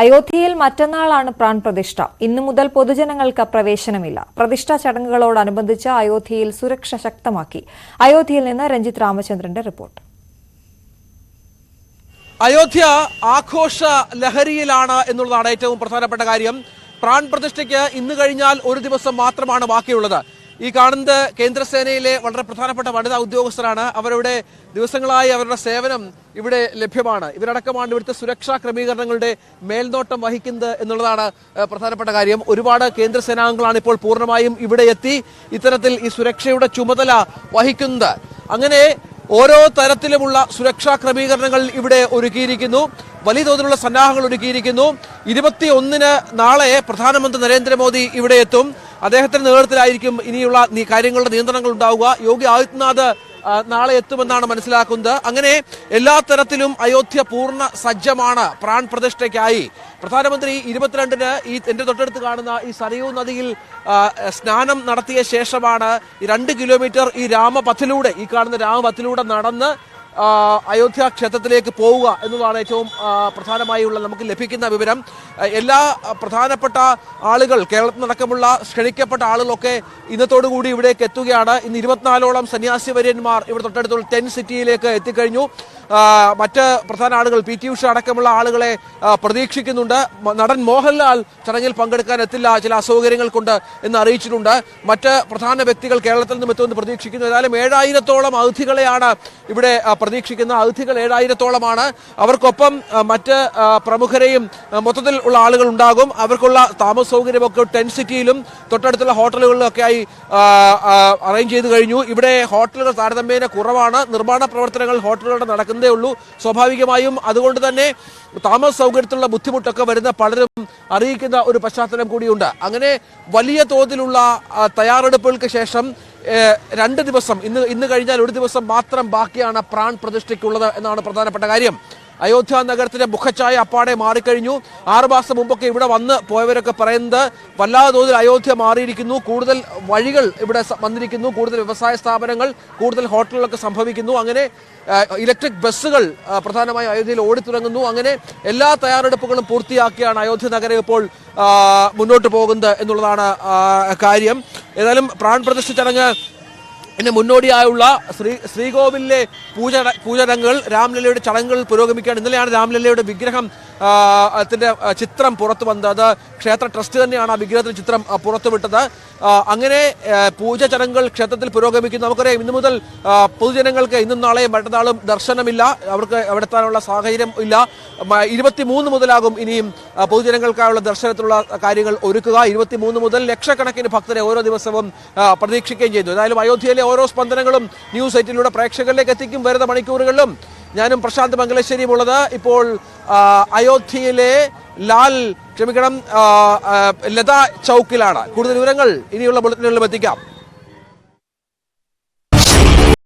അയോധ്യയിൽ മറ്റന്നാളാണ് പ്രാൺ പ്രതിഷ്ഠ. ഇന്നു മുതൽ പൊതുജനങ്ങൾക്ക് പ്രവേശനമില്ല. പ്രതിഷ്ഠാ ചടങ്ങുകളോടനുബന്ധിച്ച് അയോധ്യയിൽ സുരക്ഷ ശക്തമാക്കി. അയോധ്യയിൽ നിന്ന് രഞ്ജിത് രാമചന്ദ്രന്റെ റിപ്പോർട്ട്. അയോധ്യ ആഘോഷ ലഹരിയിലാണ് എന്നുള്ളതാണ് ഏറ്റവും പ്രധാനപ്പെട്ട കാര്യം. പ്രാൺ പ്രതിഷ്ഠയ്ക്ക് ഇന്ന് കഴിഞ്ഞാൽ ഒരു ദിവസം മാത്രമാണ് ബാക്കിയുള്ളത്. ഈ കാണുന്നത് കേന്ദ്രസേനയിലെ വളരെ പ്രധാനപ്പെട്ട വനിതാ ഉദ്യോഗസ്ഥരാണ്. അവരുടെ ദിവസങ്ങളായി അവരുടെ സേവനം ഇവിടെ ലഭ്യമാണ്. ഇവരടക്കമാണ് ഇവിടുത്തെ സുരക്ഷാ ക്രമീകരണങ്ങളുടെ മേൽനോട്ടം വഹിക്കുന്നത് എന്നുള്ളതാണ് പ്രധാനപ്പെട്ട കാര്യം. ഒരുപാട് കേന്ദ്രസേനാംഗങ്ങളാണ് ഇപ്പോൾ പൂർണമായും ഇവിടെ എത്തി ഇത്തരത്തിൽ ഈ സുരക്ഷയുടെ ചുമതല വഹിക്കുന്നത്. അങ്ങനെ ഓരോ തരത്തിലുമുള്ള സുരക്ഷാ ക്രമീകരണങ്ങൾ ഇവിടെ ഒരുക്കിയിരിക്കുന്നു. വലിയ തോതിലുള്ള സന്നാഹങ്ങൾ ഒരുക്കിയിരിക്കുന്നു. ഇരുപത്തി ഒന്നിന് നാളെ പ്രധാനമന്ത്രി നരേന്ദ്രമോദി ഇവിടെ എത്തും. അദ്ദേഹത്തിന്റെ നേതൃത്വത്തിലായിരിക്കും ഇനിയുള്ള കാര്യങ്ങളുടെ നിയന്ത്രണങ്ങൾ ഉണ്ടാവുക. യോഗി ആദിത്യനാഥ് നാളെ എത്തുമെന്നാണ് മനസ്സിലാക്കുന്നത്. അങ്ങനെ എല്ലാ തരത്തിലും അയോധ്യ പൂർണ സജ്ജമാണ് പ്രാൺ പ്രതിഷ്ഠയ്ക്കായി. പ്രധാനമന്ത്രി ഇരുപത്തിരണ്ടിന് ഈ എന്റെ തൊട്ടടുത്ത് കാണുന്ന ഈ സരയൂ നദിയിൽ സ്നാനം നടത്തിയ ശേഷമാണ് രണ്ട് കിലോമീറ്റർ ഈ രാമപഥിലൂടെ ഈ കാണുന്ന രാമപഥിലൂടെ നടന്ന് അയോധ്യ ക്ഷേത്രത്തിലേക്ക് പോവുക എന്നതാണ് ഏറ്റവും പ്രധാനമായുള്ള നമുക്ക് ലഭിക്കുന്ന വിവരം. എല്ലാ പ്രധാനപ്പെട്ട ആളുകൾ കേരളത്തിൽ നടക്കമുള്ള ക്ഷണിക്കപ്പെട്ട ആളുകളൊക്കെ ഇന്നത്തോടുകൂടി ഇവിടേക്ക് എത്തുകയാണ്. ഇന്ന് ഇരുപത്തിനാലോളം സന്യാസി വര്യന്മാർ ഇവിടെ തൊട്ടടുത്തുള്ള ടെൻ സിറ്റിയിലേക്ക് എത്തിക്കഴിഞ്ഞു. മറ്റ് പ്രധാന ആളുകൾ പി ടി ഉഷ അടക്കമുള്ള ആളുകളെ പ്രതീക്ഷിക്കുന്നുണ്ട്. നടൻ മോഹൻലാൽ ചടങ്ങിൽ പങ്കെടുക്കാൻ എത്തില്ല ചില അസൗകര്യങ്ങൾ കൊണ്ട് എന്ന് അറിയിച്ചിട്ടുണ്ട്. മറ്റ് പ്രധാന വ്യക്തികൾ കേരളത്തിൽ നിന്നും എത്തുമെന്ന് പ്രതീക്ഷിക്കുന്നു. ഏതായാലും ഏഴായിരത്തോളം അതിഥികളെയാണ് ഇവിടെ പ്രതീക്ഷിക്കുന്ന അതിഥികൾ ഏഴായിരത്തോളമാണ്. അവർക്കൊപ്പം മറ്റ് പ്രമുഖരെയും മൊത്തത്തിൽ ഉള്ള ആളുകൾ ഉണ്ടാകും. അവർക്കുള്ള താമസ സൗകര്യമൊക്കെ ടെൻ സിറ്റിയിലും തൊട്ടടുത്തുള്ള ഹോട്ടലുകളിലൊക്കെ ആയി അറേഞ്ച് ചെയ്ത് കഴിഞ്ഞു. ഇവിടെ ഹോട്ടലുകൾ താരതമ്യേന കുറവാണ്. നിർമ്മാണ പ്രവർത്തനങ്ങൾ ഹോട്ടലുകളുടെ നടക്കുന്നതേ ഉള്ളൂ. സ്വാഭാവികമായും അതുകൊണ്ട് തന്നെ താമസ സൗകര്യത്തിലുള്ള ബുദ്ധിമുട്ടൊക്കെ വരുന്ന പലരും അറിയിക്കുന്ന ഒരു പശ്ചാത്തലം കൂടിയുണ്ട്. അങ്ങനെ വലിയ തോതിലുള്ള തയ്യാറെടുപ്പുകൾക്ക് ശേഷം രണ്ട് ദിവസം ഇന്ന് ഇന്ന് കഴിഞ്ഞാൽ ഒരു ദിവസം മാത്രം ബാക്കിയാണ് പ്രാൺ പ്രതിഷ്ഠയ്ക്കുള്ളത് എന്നാണ് പ്രധാനപ്പെട്ട കാര്യം. അയോധ്യ നഗരത്തിന്റെ മുഖച്ഛായ അപ്പാടെ മാറിക്കഴിഞ്ഞു. ആറു മാസം മുമ്പൊക്കെ ഇവിടെ വന്ന് പോയവരൊക്കെ പറയുന്നത് വല്ലാതെ തോതിൽ അയോധ്യ മാറിയിരിക്കുന്നു. കൂടുതൽ വഴികൾ ഇവിടെ വന്നിരിക്കുന്നു. കൂടുതൽ വ്യവസായ സ്ഥാപനങ്ങൾ കൂടുതൽ ഹോട്ടലുകളൊക്കെ സംഭവിക്കുന്നു. അങ്ങനെ ഇലക്ട്രിക് ബസ്സുകൾ പ്രധാനമായും അയോധ്യയിൽ ഓടിത്തുടങ്ങുന്നു അങ്ങനെ എല്ലാ തയ്യാറെടുപ്പുകളും പൂർത്തിയാക്കിയാണ് അയോധ്യ നഗരം ഇപ്പോൾ മുന്നോട്ട് പോകുന്നത് എന്നുള്ളതാണ് കാര്യം. ഏതായാലും പ്രാൺ പ്രതിഷ്ഠ ചടങ്ങ് ഇതിന് മുന്നോടിയായുള്ള ശ്രീ ശ്രീകോവിലിലെ പൂജ പൂജരംഗങ്ങൾ രാംലല്ലയുടെ ചടങ്ങുകൾ പുരോഗമിക്കുകയാണ്. ഇന്നലെയാണ് രാംലല്ലയുടെ വിഗ്രഹം ത്തിന്റെ ചിത്രം പുറത്തു വന്നത്. ക്ഷേത്ര ട്രസ്റ്റ് തന്നെയാണ് ആ വിഗ്രഹത്തിന്റെ ചിത്രം പുറത്തുവിട്ടത് അങ്ങനെ പൂജ ചടങ്ങുകൾ ക്ഷേത്രത്തിൽ പുരോഗമിക്കുന്നു. നമുക്കറിയാം ഇന്നു മുതൽ പൊതുജനങ്ങൾക്ക് ഇന്നും നാളെയും മറ്റന്നാളും ദർശനമില്ല. അവർക്ക് അവിടെ എത്താനുള്ള സാഹചര്യം ഇല്ല. ഇരുപത്തിമൂന്ന് മുതലാകും ഇനിയും പൊതുജനങ്ങൾക്കായുള്ള ദർശനത്തിലുള്ള കാര്യങ്ങൾ ഒരുക്കുക. ഇരുപത്തിമൂന്ന് മുതൽ ലക്ഷക്കണക്കിന് ഭക്തരെ ഓരോ ദിവസവും പ്രതീക്ഷിക്കുകയും ചെയ്തു. ഏതായാലും അയോധ്യയിലെ ഓരോ സ്പന്ദനങ്ങളും ന്യൂസ് സൈറ്റിലൂടെ പ്രേക്ഷകരിലേക്ക് എത്തിക്കും വരുന്ന മണിക്കൂറുകളിലും. ഞാനും പ്രശാന്ത് മംഗലശ്ശേരിയും ഉള്ളത് ഇപ്പോൾ അയോധ്യയിലെ ലാൽ ക്ഷമിക്കണം ലത ചൗക്കിലാണ്. കൂടുതൽ വിവരങ്ങൾ ഇനിയുള്ള ബുള്ളറ്റിനുകളിലും എത്തിക്കാം.